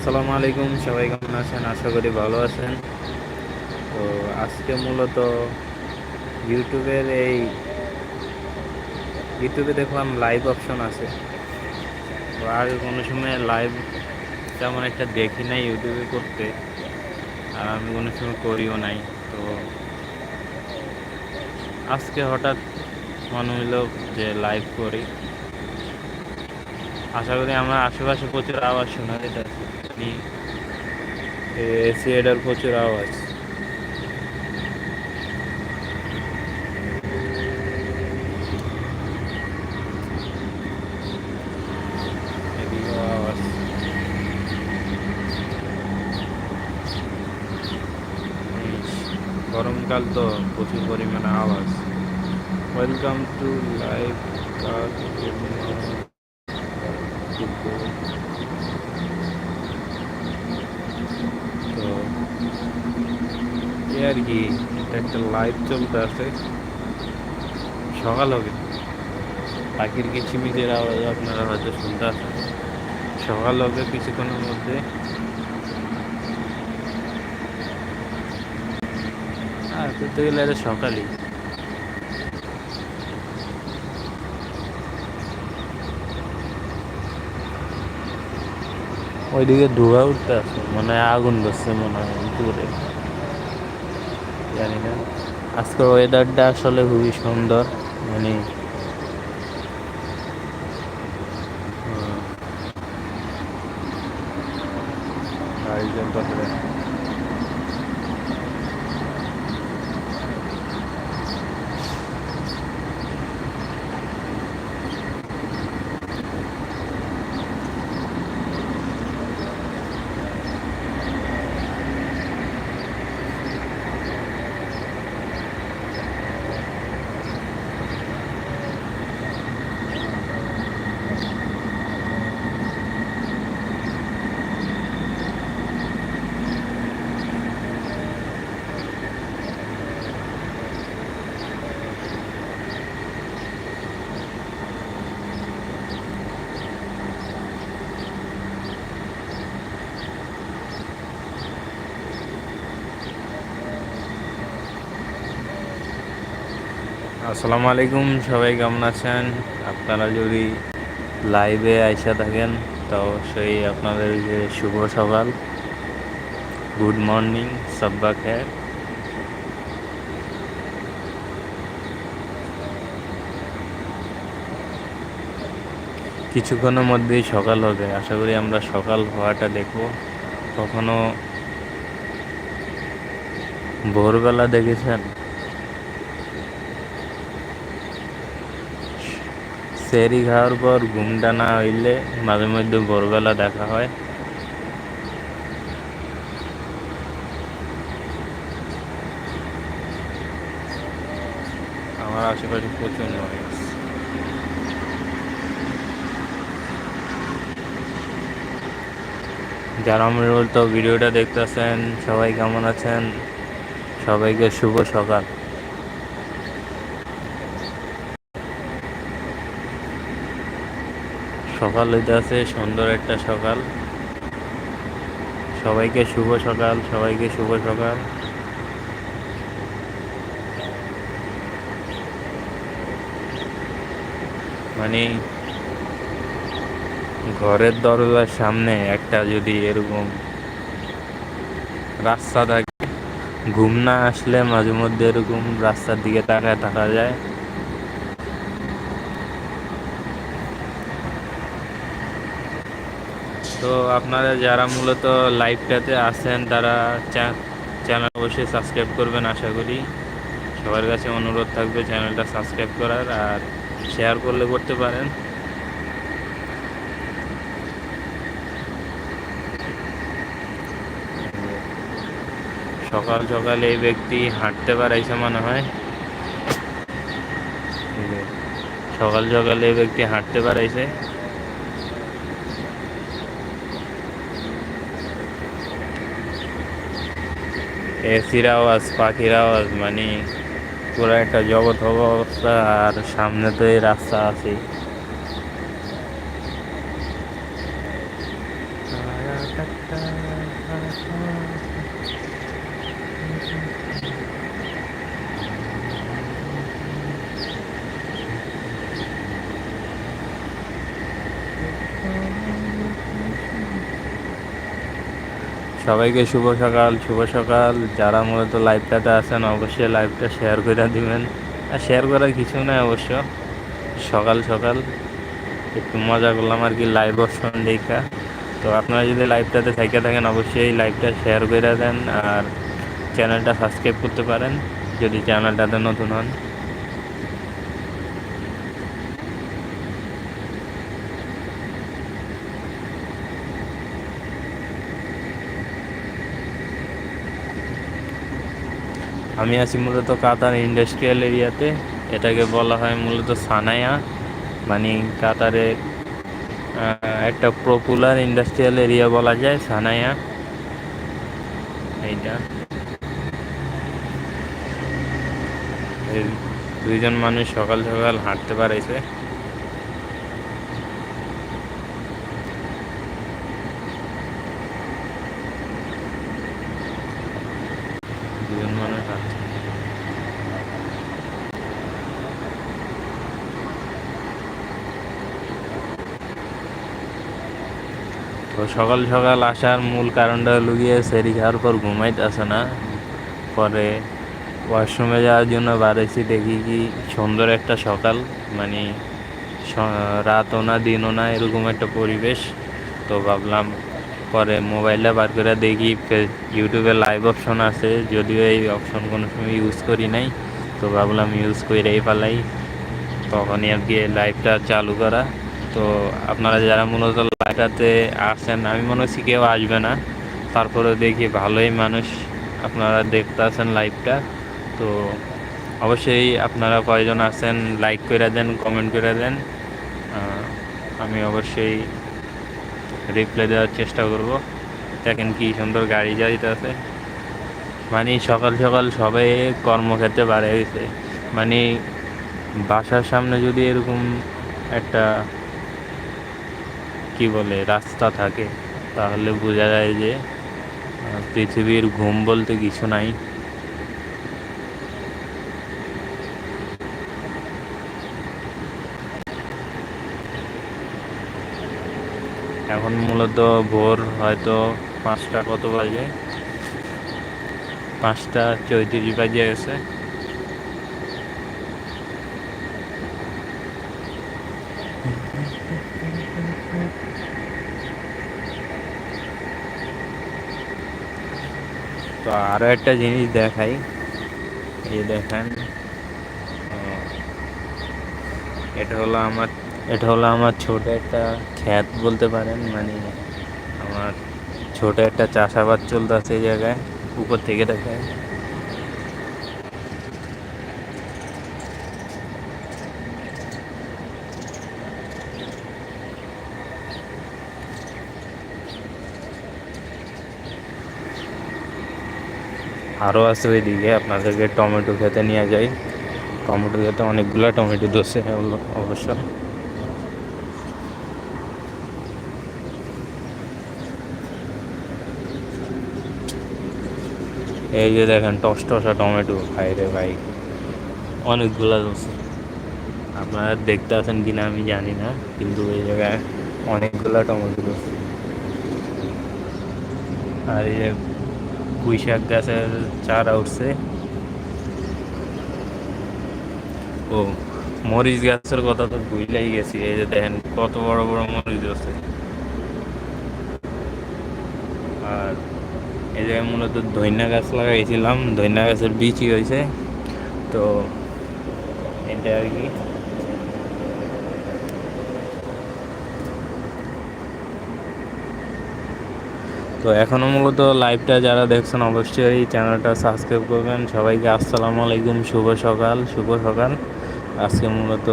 আসসালামু আলাইকুম, সবাই কেমন আছেন? আশা করি ভালো আছেন। তো আজকে মূলত ইউটিউবের এই ইউটিউবে দেখলাম লাইভ অপশন আছে। তো আগে কোনো সময় লাইভ তেমন একটা দেখি নাই ইউটিউবে করতে। আর আমি কোনো সময় করিও নাই। তো আজকে হঠাৎ মনে হইল যে লাইভ করি। আশা করি আমার আশেপাশে প্রচুর আওয়াজ শোনা যেতেছে। এসি প্রচুর আওয়াজ। গরমকাল তো প্রচুর পরিমাণে আওয়াজ। ওয়েলকাম টু লাইভ কার তো এই আর কি এটা একটা লাইভ চলতে আছে। সকাল হবে। পাখির কিচিমিচির আওয়াজ আপনারা হয়তো শুনতে আছেন। সকাল হবে কিছুক্ষণের মধ্যে। করতে গেলে এটা সকালই। ওইদিকে ধোয়া উঠতে আছে। মনে হয় আগুন ধরছে মনে হয় দূরে জানি না। আজকের ওয়েদারটা আসলে খুবই সুন্দর মানে হুম। গাড়ি চলতেছে আসসালামু আলাইকুম, সবাই কেমন আছেন? আপনারা যদি লাইভে আইসা থাকেন, তো অবশ্যই আপনাদের যে শুভ সকাল। গুড মর্নিং সাব্বা খ্যার কিছুক্ষণের মধ্যেই সকাল হবে। আশা করি আমরা সকাল হওয়াটা দেখব। কখনো ভোরবেলা দেখেছেন? সেরি খাওয়ার পর ঘুমটা না হইলে মাঝে মধ্যে ভোরবেলা দেখা হয়। আমার আশেপাশে প্রচুর নয়েজ যারা আমার তো ভিডিওটা দেখতেছেন, সবাই কেমন আছেন? সবাইকে শুভ সকাল। সকাল হইতে আছে সুন্দর একটা সকাল। সবাইকে শুভ সকাল, সবাইকে শুভ সকাল। মানে ঘরের দরজার সামনে একটা যদি এরকম রাস্তা থাকে, ঘুম না আসলে মাঝে মধ্যে এরকম রাস্তার দিকে তাকায় থাকা যায়। তো আপনারা যারা মূলত লাইভটাতে আছেন, তারা চ্যানেল অবশ্যই সাবস্ক্রাইব করবেন, আশা করি। সবার কাছে অনুরোধ থাকবে চ্যানেলটা সাবস্ক্রাইব করার আর শেয়ার করলে করতে পারেন। সকাল সকাল এই ব্যক্তি হাঁটতে পারাইছে মনে হয়। সকাল সকাল এই ব্যক্তি হাঁটতে পারাইছে। এসির আওয়াজ, পাখির আওয়াজ মানে পুরো একটা জগৎ অবস্থা আর সামনে তো এই রাস্তা আছে সবাইকে শুভ সকাল শুভ সকাল। যারা মূলত লাইভটাতে আছেন, অবশ্যই লাইভটা শেয়ার করে দিবেন। আর শেয়ার করার কিছু নাই অবশ্য। সকাল সকাল। একটু মজা করলাম আর কি লাইভ অপশন দেখা। তো আপনারা যদি লাইভটাতে থেকে থাকেন, অবশ্যই লাইভটা শেয়ার করে দেন। আর চ্যানেলটা সাবস্ক্রাইব করতে পারেন, যদি চ্যানেলটাতে নতুন হন। আমি আছি মূলত কাতার ইন্ডাস্ট্রিয়াল এরিয়াতে। এটাকে বলা হয় মূলত সানায়া মানে কাতারে একটা পপুলার ইন্ডাস্ট্রিয়াল এরিয়া বলা যায় সানায়া এইটা। দুইজন মানুষ সকাল সকাল হাঁটতে পারাইছে দুজন মানুষ হাঁটছে তো সকাল সকাল আসার মূল কারণটা হলো গিয়ে সেরি খাওয়ার পর ঘুমাইতে আসে না। পরে ওয়াশরুমে যাওয়ার জন্য বাড়াইছি দেখি কি সুন্দর একটা সকাল মানে রাতও না, দিনও না, এরকম একটা পরিবেশ। তো ভাবলাম পরে মোবাইলটা বার করে দেখি ইউটিউবে লাইভ অপশন আছে, যদিও এই অপশন কোনো সময় ইউজ করি নাই। তো ভাবলাম ইউজ করেই পালাই। তখনই আর কি লাইভটা চালু করা। তো আপনারা যারা মূলত লাইটাতে আসেন, আমি মনে হচ্ছি কেউ আসবে না। তারপরে দেখি ভালোই মানুষ আপনারা দেখতে আছেন লাইভটা। তো অবশ্যই আপনারা কয়জন আছেন লাইক করে দেন কমেন্ট করে দেন। আমি অবশ্যই রিপ্লাই দেওয়ার চেষ্টা করব। দেখেন কি সুন্দর গাড়ি যাইতেছে মানে সকাল সকাল সবাই কর্মক্ষেত্রে বাড়ে গেছে মানে বাসার সামনে যদি এরকম একটা কি বলে, রাস্তা থাকে, তাহলে বোঝা যায় যে পৃথিবীর ঘুম বলতে কিছু নাই। এখন মূলত ভোর হয়তো পাঁচটা কত বাজে? পাঁচটা চৌত্রিশ বাজে গেছে। তো আরও একটা জিনিস দেখাই। এই দেখেন এটা হলো আমার, এটা হলো আমার ছোট একটা খ্যাত বলতে পারেন মানে আমার ছোট একটা চাষাবাদ চলতে আছে এই জায়গায়, উপর থেকে দেখায় আরও আছে ওইদিকে, আপনাদেরকে টমেটো খেতে নিয়ে যাই। টমেটো খেতে অনেকগুলো টমেটো দোষে অবশ্য। এই যে দেখেন, টস টসা টমেটো খাই রে ভাই। অনেকগুলো দোষে আপনারা দেখতে আছেন কিনা আমি জানি না, কিন্তু এই জায়গায় অনেকগুলো টমেটো দোষে আর এই পুঁই শাক গাছের চারা উঠছে। ও, মরিচ গাছের কথা তো ভুলেই গেছি, এই যে দেখেন কত বড় বড় মরিচ আছে আর এই জায়গায় মূলত ধৈন্যা গাছ লাগাইছিলাম ধৈন্যা গাছের বীজই হয়েছে তো, এটা আর কি। তো এখনও মূলত লাইভটা যারা দেখছেন, অবশ্যই চ্যানেলটা সাবস্ক্রাইব করবেন। সবাইকে আসসালামু আলাইকুম, শুভ সকাল শুভ সকাল। আজকে মূলত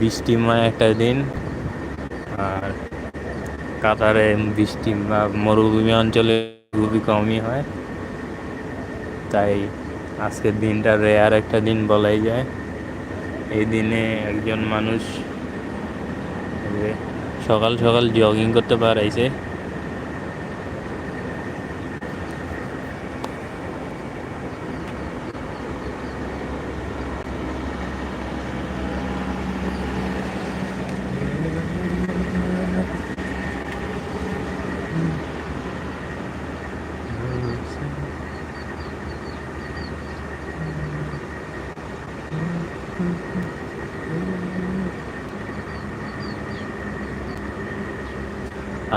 বৃষ্টিময় একটা দিন। আর কাতারে বৃষ্টি বা মরুভূমি অঞ্চলে খুবই কমই হয়। তাই আজকের দিনটা রেয়ার একটা দিন বলাই যায়। এই দিনে একজন মানুষ সকাল সকাল জগিং করতে পারাইছে।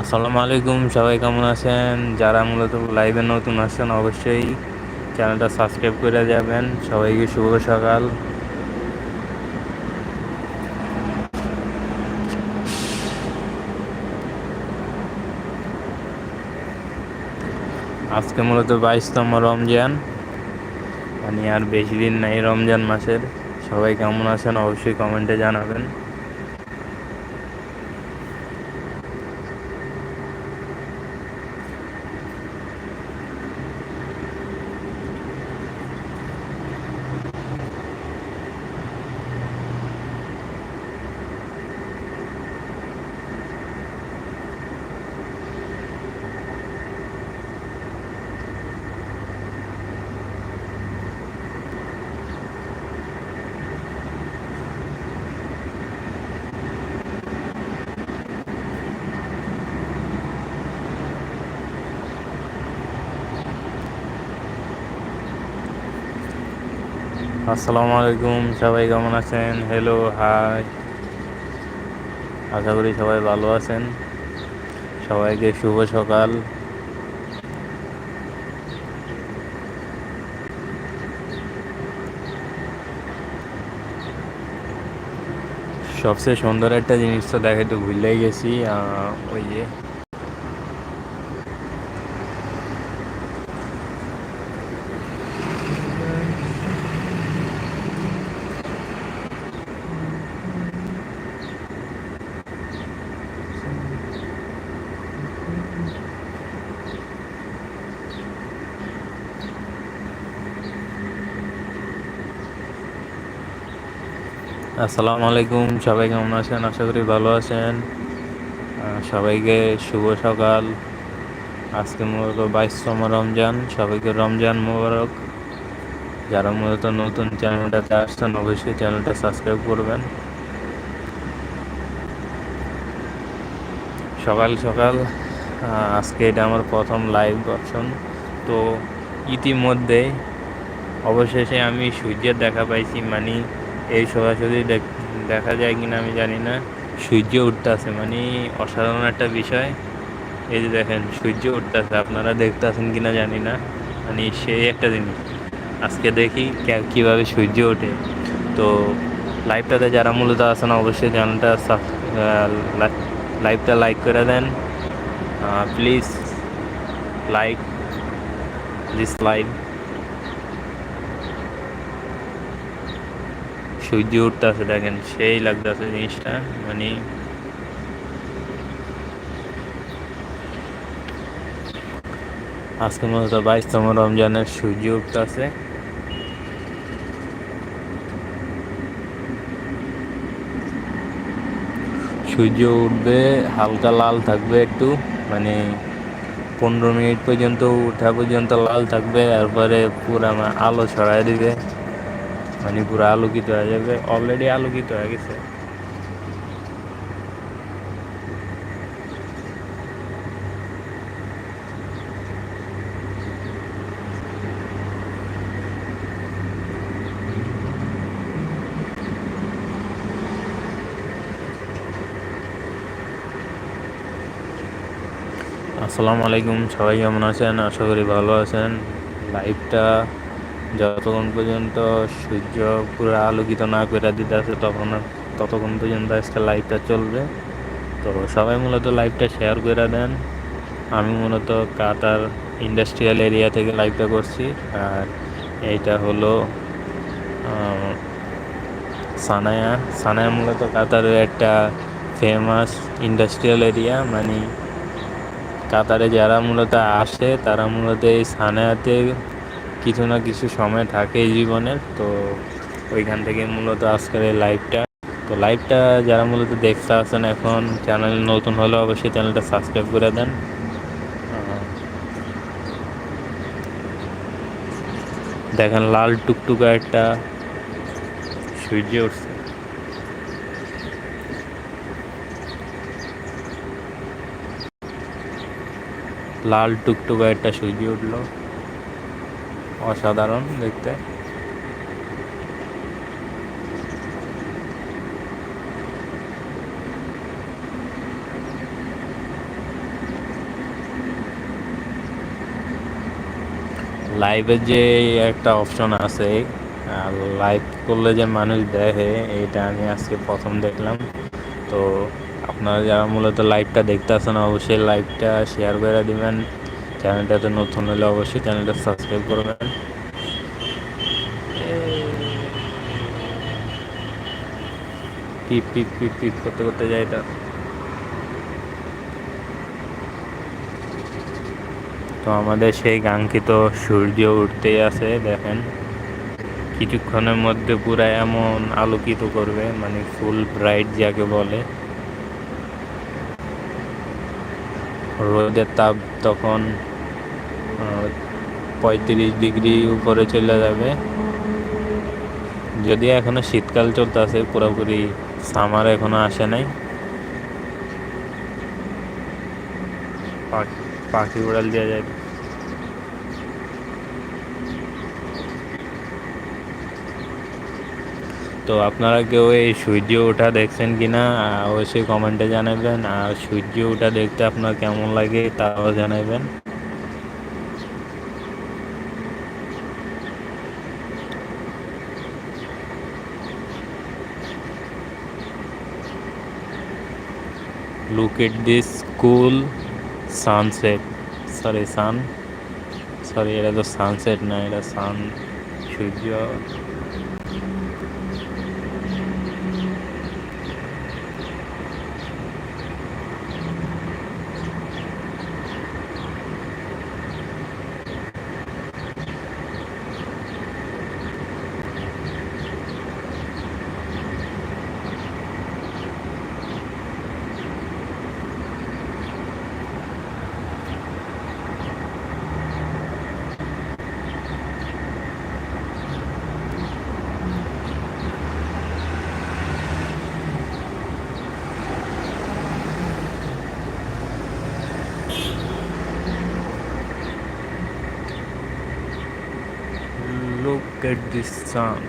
আসসালামু আলাইকুম সবাই কেমন আছেন? যারা মূলত লাইভে নতুন আছেন, অবশ্যই চ্যানেলটা সাবস্ক্রাইব করে যাবেন। সবাইকে শুভ সকাল। আজকে মূলত বাইশতম রমজান। মানে আর বেশি দিন নাই রমজান মাসের। সবাই কেমন আছেন, অবশ্যই কমেন্টে জানাবেন। আসসালামু আলাইকুম, সবাই কেমন আছেন? হ্যালো হাই আশা করি সবাই ভালো আছেন। সবাইকে শুভ সকাল। সবচেয়ে সুন্দর একটা জিনিস তো দেখে দেখাইতে ভুলেই গেছি ওই যে আসসালামু আলাইকুম, সবাই কেমন আছেন? আশা করি ভালো আছেন। সবাইকে শুভ সকাল। আজকে মূলত বাইশতম রমজান, সবাইকে রমজান মোবারক। যারা মূলত নতুন চ্যানেলটাতে আসছেন, অবশ্যই চ্যানেলটা সাবস্ক্রাইব করবেন। সকাল সকাল আজকে এটা আমার প্রথম লাইভ অপশন তো ইতিমধ্যে অবশেষে আমি সূর্যের দেখা পাইছি মানে এই সরাসরি দেখা যায় কিনা আমি জানি না। সূর্য উঠতেছে মানে অসাধারণ একটা বিষয়। এই যে দেখেন, সূর্য উঠতেছে আপনারা দেখতে দেখতেছেন কিনা জানি না মানে সেই একটা জিনিস। আজকে দেখি কীভাবে সূর্য ওঠে। তো লাইভটাতে যারা মূলত আছেন, অবশ্যই চ্যানেলটা লাইভটা লাইক করে দেন। প্লিজ লাইক দিস লাইভ সূর্য উঠতেছে দেখেন, সেই লাগতেছে জিনিসটা মানে আজকে মূলত বাইশতম রমজানের সূর্য উঠতেছে সূর্য উঠবে, হালকা লাল থাকবে একটু মানে পনেরো মিনিট পর্যন্ত, উঠা পর্যন্ত লাল থাকবে, তারপরে পুরা আলো ছড়াই দিবে। মানে পুরো আলোকিত হয়ে যাবে? অলরেডি আলোকিত হয়ে গেছে? আসসালামু আলাইকুম, সবাই কেমন আছেন? আশা করি ভালো আছেন। লাইভটা যতক্ষণ পর্যন্ত সূর্য পুরো আলোকিত না করে দিতে আসে, তখন ততক্ষণ পর্যন্ত আজকে লাইভটা চলবে। তো সবাই মূলত লাইভটা শেয়ার করে দেন। আমি মূলত কাতার ইন্ডাস্ট্রিয়াল এরিয়া থেকে লাইভটা করছি। আর এইটা হলো সানায়া। সানায়া মূলত কাতারের একটা ফেমাস ইন্ডাস্ট্রিয়াল এরিয়া মানে কাতারে যারা মূলত আসে, তারা মূলত এই সানায়াতে কিছু না কিছু সময় থাকে জীবনের, তো ওইখান থেকে মূলত আজকের এই লাইভটা তো লাইভটা যারা মূলত দেখতে আসেন এখন চ্যানেল নতুন হলে অবশ্যই চ্যানেলটা সাবস্ক্রাইব করে দেন। দেখেন লাল টুকটুকা একটা সূর্য উঠছে। লাল টুকটুকা একটা সূর্য উঠল। অসাধারণ দেখতে। লাইভের যে একটা অপশন আছে লাইভ করলে যে মানুষ দেখে এটা আমি আজকে প্রথম দেখলাম। তো আপনারা যারা মূলত লাইভটা দেখতে আসেন, অবশ্যই লাইভটা শেয়ার করে দেবেন। চ্যানেলটাতে নতুন হলে অবশ্যই চ্যানেলটা সাবস্ক্রাইব করবেন। পিপ পিপ পিপ করতে করতে যায় তো। আমাদের সেই কাঙ্ক্ষিত সূর্য উঠতেই আছে, দেখেন। কিছুক্ষণের মধ্যে পুরা এমন আলোকিত করবে মানে ফুল ব্রাইট যাকে বলে। রোদের তাপ তখন পঁয়ত্রিশ ডিগ্রি উপরে চলে যাবে। যদি এখনও শীতকাল চলতে চলতেছে, পুরোপুরি সামার এখনও আসে নাই। পাখি উড়াল দেওয়া যায় তো আপনারা কেউ এই সূর্য ওঠা দেখছেন কি না অবশ্যই কমেন্টে জানাবেন। আর সূর্য ওঠা দেখতে আপনার কেমন লাগে তাও জানাবেন। Look at this sunset. Sorry sun sorry এটা তো সানসেট না, এটা সান সূর্য। time.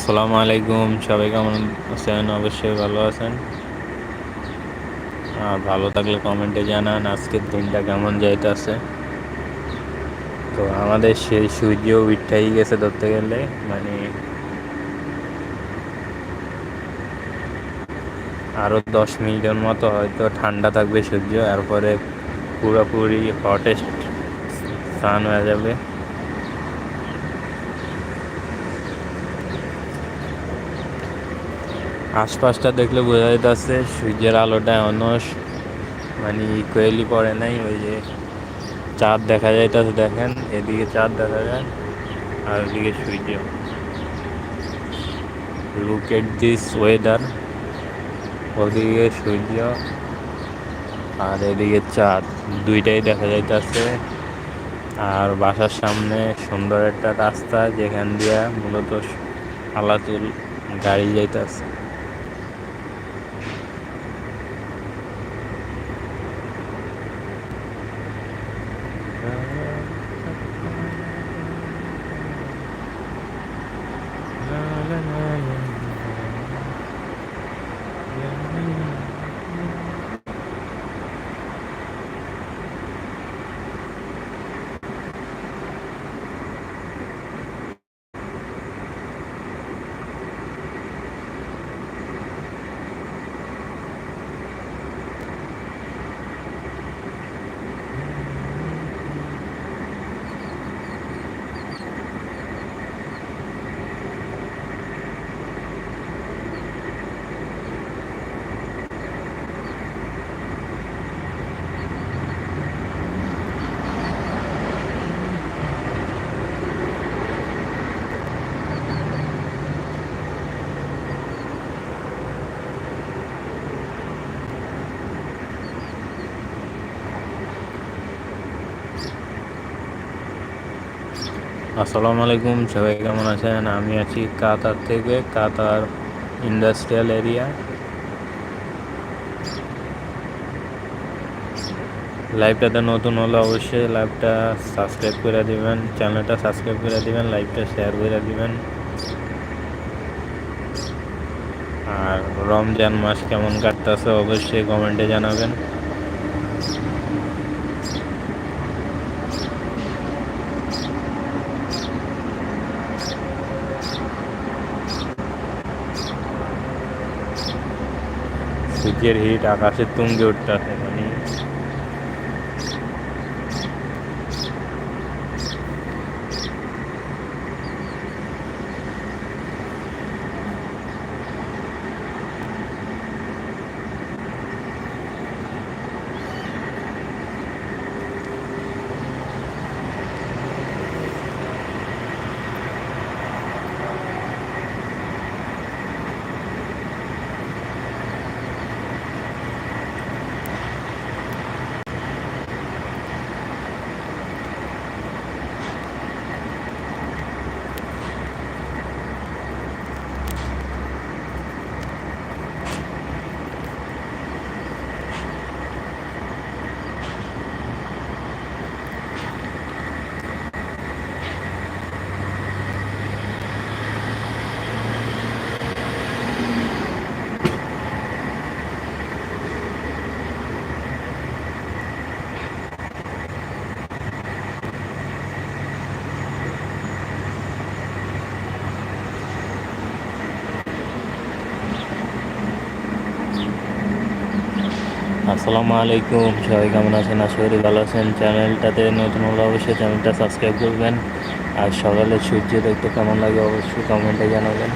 আসসালামু আলাইকুম, সবাই কেমন আছেন? অবশ্যই ভালো আছেন। আর ভালো থাকলে কমেন্টে জানান আজকের দিনটা কেমন যাইতেছে। তো আমাদের সেই সূর্য উঠাই গেছে ধরতে গেলে মানে আরও দশ মিনিটের মতো হয়তো ঠান্ডা থাকবে সূর্য, এরপরে পুরোপুরি হটেস্ট স্নান হয়ে যাবে। আশপাশটা দেখলে বোঝা যাইতেছে, সূর্যের আলোটা এমনও মানে ইকুয়ালি পড়ে নাই, ওই যে চাঁদ দেখা যাইতেছে দেখেন, এদিকে চাঁদ দেখা যায় আর ওদিকে সূর্য। লুক এট দিস ওয়েদার ওদিকে সূর্য আর এদিকে চাঁদ, দুইটাই দেখা যাইতেছে। আর বাসার সামনে সুন্দর একটা রাস্তা যেখান দিয়া মূলত আলাতুল গাড়ি যাইতেছে। আসসালামু আলাইকুম, সবাই কেমন আছেন? আমি আছি কাতার থেকে, কাতার ইন্ডাস্ট্রিয়াল এরিয়া। লাইভটাতে নতুন হলে অবশ্যই লাইভটা সাবস্ক্রাইব করে দিবেন, চ্যানেলটা সাবস্ক্রাইব করে দিবেন, লাইভটা শেয়ার করে দিবেন। আর রমজান মাস কেমন কাটতেছে অবশ্যই কমেন্টে জানাবেন। সূর্যের হিট আকাশের তুঙ্গে উঠতেছে মানে আসসালামু আলাইকুম। সবাই কেমন আছেন? আশা করি ভালো আছেন। চ্যানেলটাতে নতুন হলে অবশ্যই চ্যানেলটা সাবস্ক্রাইব করবেন। আর সকালে সূর্য দেখতে কেমন লাগে অবশ্যই কমেন্টে জানাবেন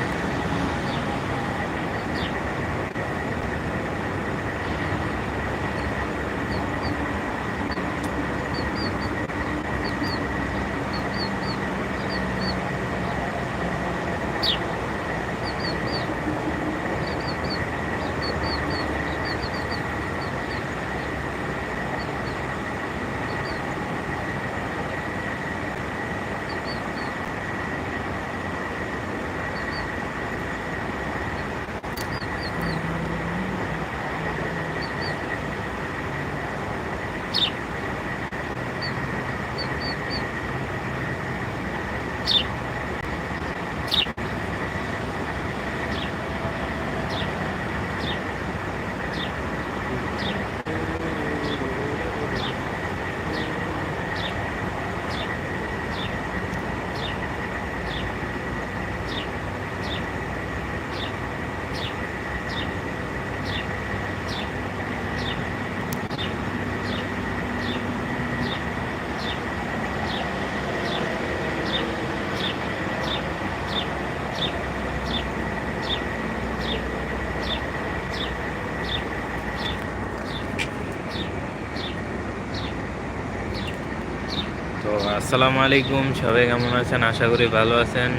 তো আসসালামু আলাইকুম, সবাই কেমন আছেন? আশা করি ভালো আছেন।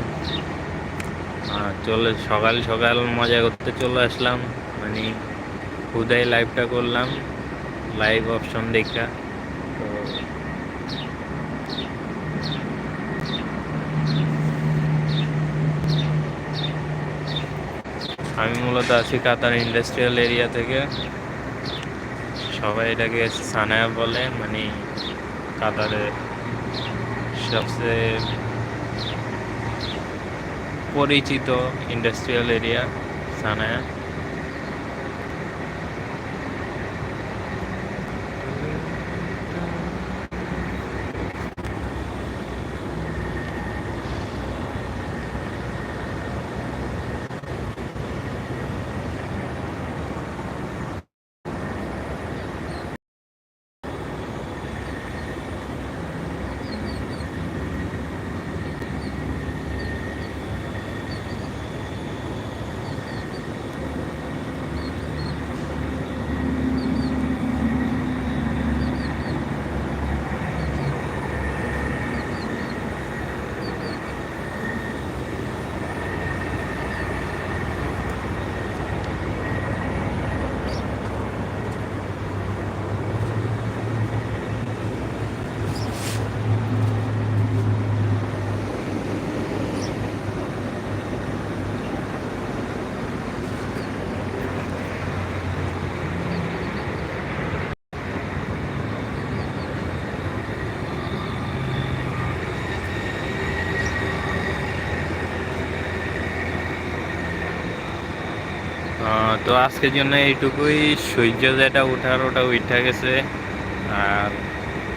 আর চলে, সকাল সকাল মজা করতে চলে আসলাম। মানে খুদাই লাইভটা করলাম। লাইভ অপশন দেখা। তো আমি মূলত আছি কাতার ইন্ডাস্ট্রিয়াল এরিয়া থেকে। সবাই এটাকে সানায়া বলে। মানে কাতারে সবচেয়ে পরিচিত ইন্ডাস্ট্রিয়াল এরিয়া সানায়া। তো আজকের জন্য এইটুকুই। সূর্য যেটা উঠার, ওটা উঠা গেছে। আর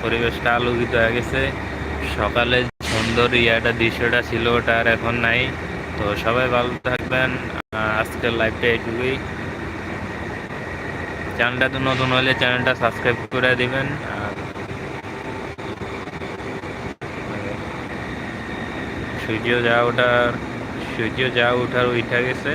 পরিবেশটা আলোকিত হয়ে গেছে। সকালে সুন্দর ইয়াটা দৃশ্যটা ছিল, ওটা আর এখন নাই। তো সবাই ভালো থাকবেন। আজকের লাইভটা এইটুকুই। চ্যানেলটা তো নতুন হলে চ্যানেলটা সাবস্ক্রাইব করে দিবেন। আর সূর্য যা ওঠার সূর্য যা ওঠার উঠা গেছে।